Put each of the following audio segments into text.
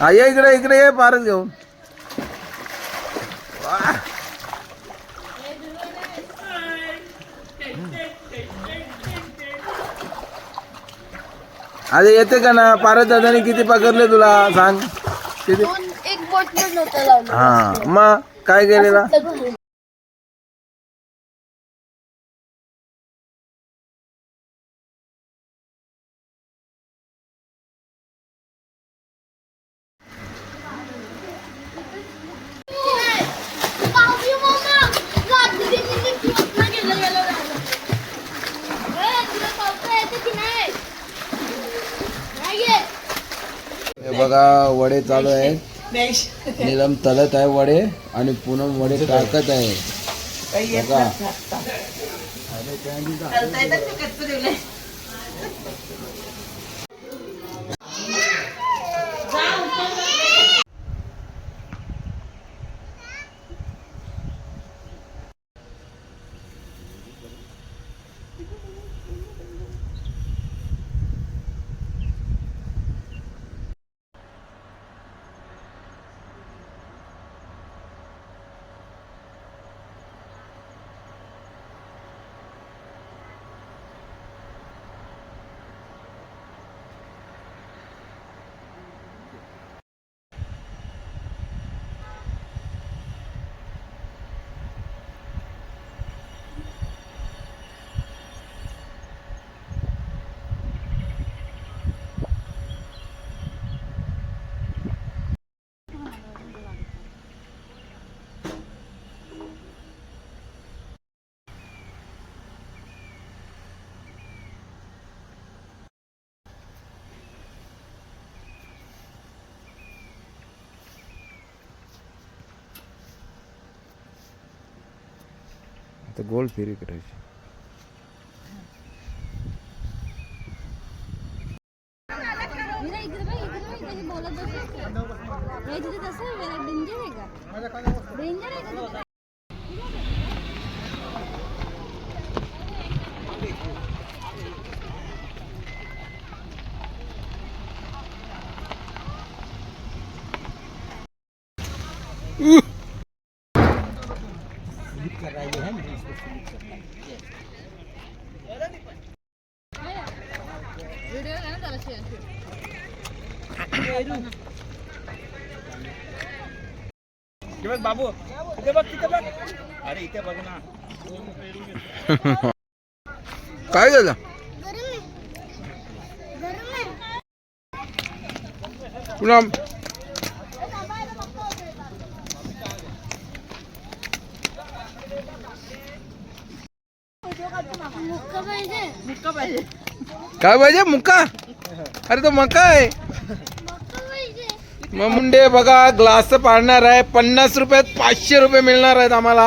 हा ये इकडे इकडे ये पारच घेऊन. अरे येते का ना? पारस दादाने किती पकडले तुला? सांग. किती? दोन एक बोट पण नव्हतं लावलं. हा मग काय केलेला पावली मामा रात्री मी ट्रिपला गेलो गेलो झालं ए, तुला पावसा येते की नाही नाही येत. हे बघा वडे चालू आहेत. निलम तलत आहे वडे आणि पूनम वडे टाकत आहे. बघा. आता गोल फेरी करायची. बोलत डेंजर आहे का? डेंजर आहे का बाबू इथे बघ तिथे बघ अरे इथे बघ ना काय झालं गरम आहे. गरम आहे. पूनम मुक्का पाहिजे काय पाहिजे मुक्का अरे तो मका आहे. मग मुंडे बघा ग्लास पाडणार आहे. पन्नास रुपयात पाचशे रुपये मिळणार आहेत आम्हाला.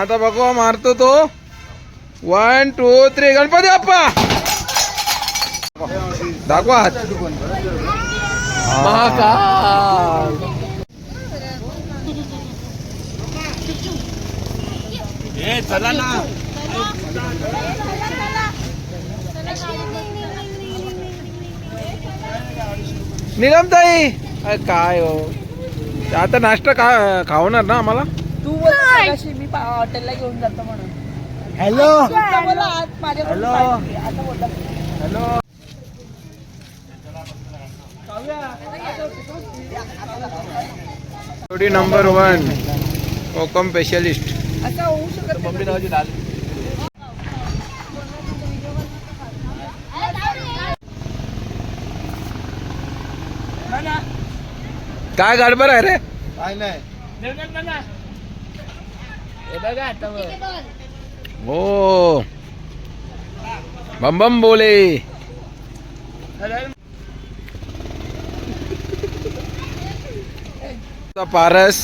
आता बघा मारतो तो. One two three Ganpati Bappa! दाखवा हात. महाकाल. चला ना. निगमताई अरे काय हो? आता नाश्ता का खावणार ना आम्हाला? तू बोल मगाशी मी पा- हॉटेलला घेऊन जातो म्हणून. हॅलो. आता बोला आज माझ्याकडून हॅलो. पाहिजे. आता बोला हॅलो. जोडी नंबर वन कोकम स्पेशलिस्ट असं होऊ शकत नाही. ना, ना. काय गडबड आहे रे? हे बघा आता बघ. हो. बम बम बोले. पारस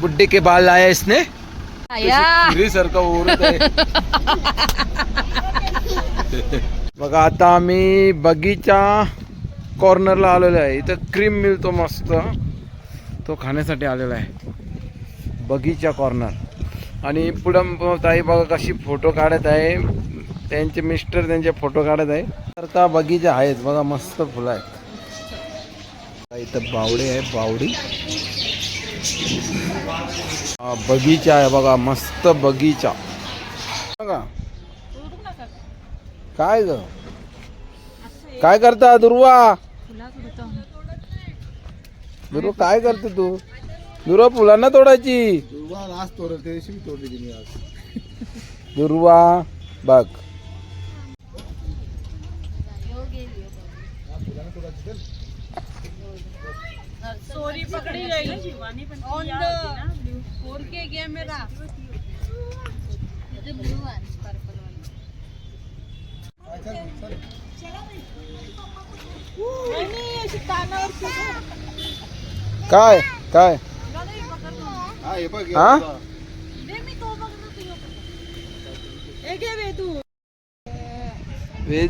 बुड्ढे के बाल लाया इसने? सारखं ओरत आहे बघा आता आम्ही बगीचा कॉर्नरला आलेलो आहे. इथं क्रीम मिळतो मस्त. तो खाण्यासाठी आलेला आहे. बगीचा कॉर्नर आणि पुढं ताई बघा कशी फोटो काढत आहे. त्यांचे मिस्टर त्यांचे फोटो काढत आहे. तर का बगीचा आहेत. बघा मस्त फुलं आहेत. इथं बावडी आहे बावडी. हा, बगीचा आहे बघा मस्त बगीचा. बघा. काय ग? काय करता दुर्वा? दुर्वा काय करते तू? दुर्वा फुलांना तोडायची. आज तोडल त्या दिवशी तोडली तिने आज. दुर्वा बघ. सोरी पकड़ी गई. शिवानी पण ऑन द फोर के गया मेरा ये ब्लू पर्पल वन काय? काय? हा हे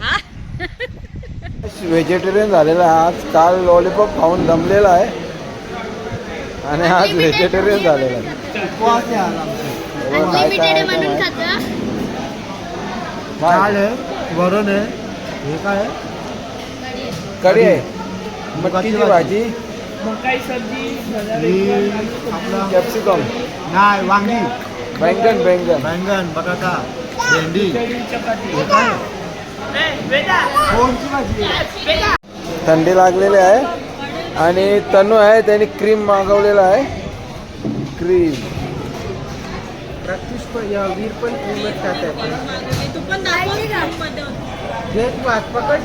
हा व्हेजिटेरियन झालेला आहे आज. काल लॉलीपॉप खाऊन दमलेला आहे. आणि आज व्हेजिटेरियन झालेला आहे. हे काय. काय? वरण आहे हे काय कढी आहे. मटकीची भाजी. मकाई सब्जी आपला कॅप्सिकम. नाही वांगी. बैंगन बैंगन. बैंगन बटाटा भेंडी. चपाती. हे कोणची भाजी? थंडी लागलेली आहे. आणि तनू आहे त्याने क्रीम मागवलेला आहे. क्रीम प्रॅक्टिस पण या वीर पण क्रीमच टाकायचं पकड.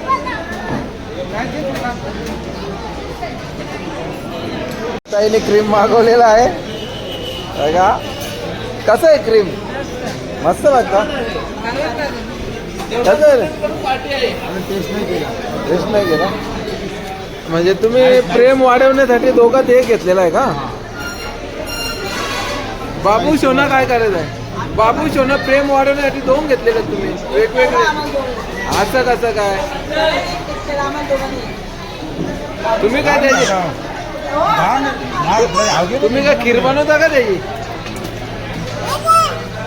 ताईने क्रीम मागवलेला आहे. बघा. कसं आहे क्रीम मस्त वाटतं. कसं आहे? टेस्ट नाही केला. म्हणजे तुम्ही प्रेम वाढवण्यासाठी दोघात हे घेतलेला आहे का? बाबू शोना काय करायचं आहे? बाबू शोना प्रेम वाढवण्यासाठी दोन घेतलेले तुम्ही. वेगवेगळे. असं कसं काय? तुम्ही काय त्याची? तुम्ही काय खीर बनवता का त्याची?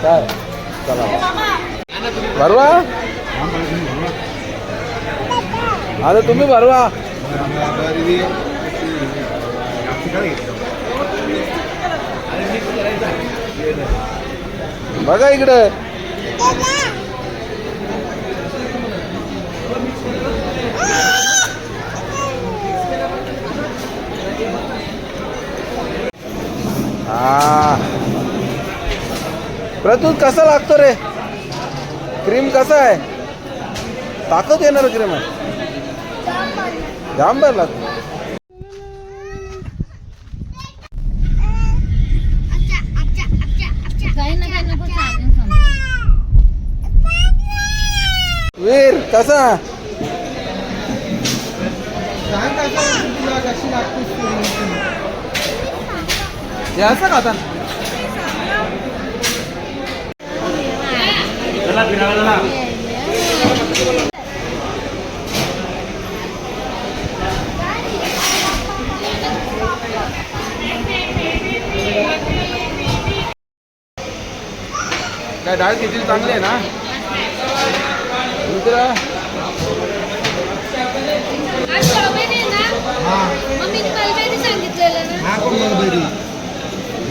काय? चला. भरवा. आता तुम्ही भरवा. बघा इकडं. हा. कसा लागतो रे? क्रीम कसा आहे? ताकद येणार क्रीम आहे. जाम बरं लागतो. वीर कसा? कशी लागते हे असं खाता काय डाळ खिचडी चांगली आहे ना? हा. मलबेरी सांगितलेलं ना हा कोण मलबेरी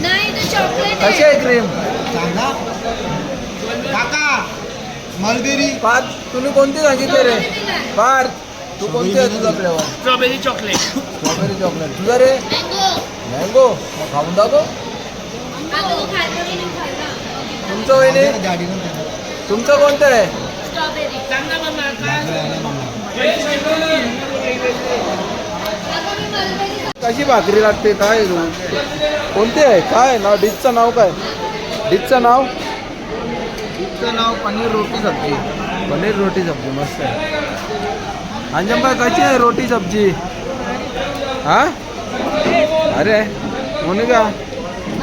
नाही तो चॉकलेट कशी आहे क्रीम सांगा. काका मलबेरी पाच तुम्ही कोणती सांगितले रे पार तू कोणती आहे तुझा flavour strawberry chocolate strawberry chocolate तुझा रे? मँगो मँगो खाऊन खायला तुमचं वहिनी? तुमचं कोणतं आहे? स्ट्रॉबेरी कशी भाकरी लागते? काय तू कोणते आहे? काय? नाव डिशचं नाव काय? डिशचं नाव? तिचं नाव पनीर रोटी सब्जी. पनीर रोटी सब्जी मस्त आहे. अंजम भाई कशी आहे रोटी सब्जी? हा? अरे मोनिका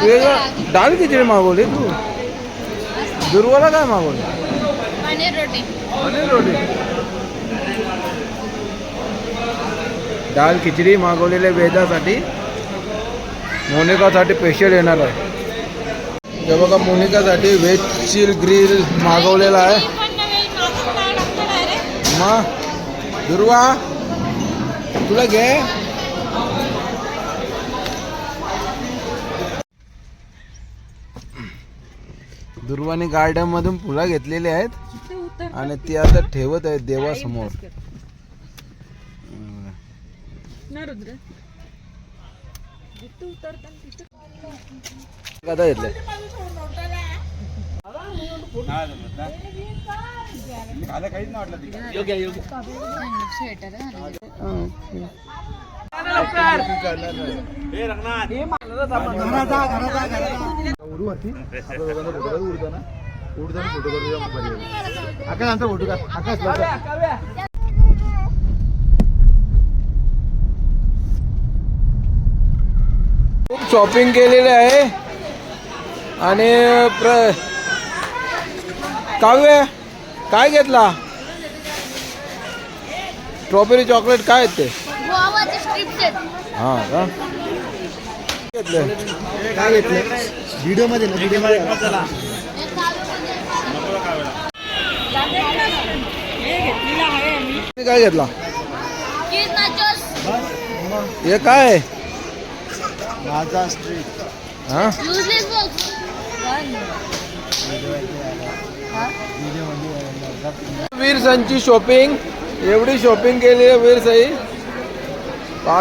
तू एक डाळ खिचडी मागवली तू? दुर्वाला काय मागवली? पनीर रोटी. पनीर रोटी. दाल खिचडी मागवलेल्या वेदासाठी मोनिकासाठी स्पेशल येणार आहे. हे बघा मोनिकासाठी व्हेज चिल ग्रिल मागवलेला आहे. मग दुर्वा तुला घे. दुर्वाने गार्डन मधून फुलं घेतलेली आहेत. आणि ती आता ठेवत आहेत देवासमोर. कदा घेतलंय खायला काहीच नाही वाटलं तिला. योग्य योग्य स्वेटर हे रंगनाथ खूप शॉपिंग केलेले आहे. आणि प्र काव्य काय घेतला? स्ट्रॉबेरी चॉकलेट काय आहेत ते? हा का? घेतलं. काय घेतलं? व्हिडिओमध्ये ना काय घेतला? चीज नाचोस हे काय आहे? माझा स्ट्रीट हा? बॉक्स वीर संची शॉपिंग एवढी शॉपिंग केली आहे वीर साई.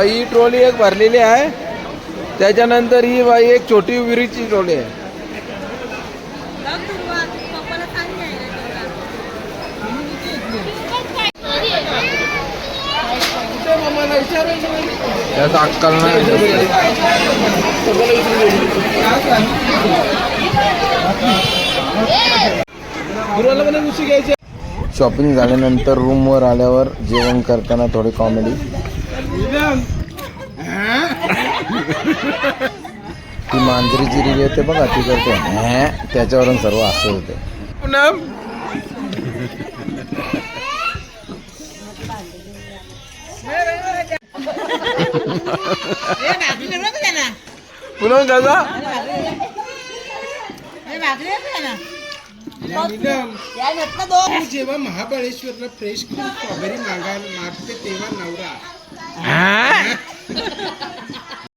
ही ट्रॉली एक भरलेली आहे. त्याच्यानंतर ही बाई एक छोटी विरीची ट्रॉली आहे. त्याचा अक्कल नाही शॉपिंग झाल्यानंतर रूमवर आल्यावर जेवण करताना थोडी कॉमेडी ती मांजरीची रील येते बघा ती करते. हॅ, त्याच्यावरून सर्व असं होते पूनम दादा? जेव्हा महाबळेश्वरला फ्रेश स्ट्रॉबेरी मागायला मागते तेव्हा नवरा.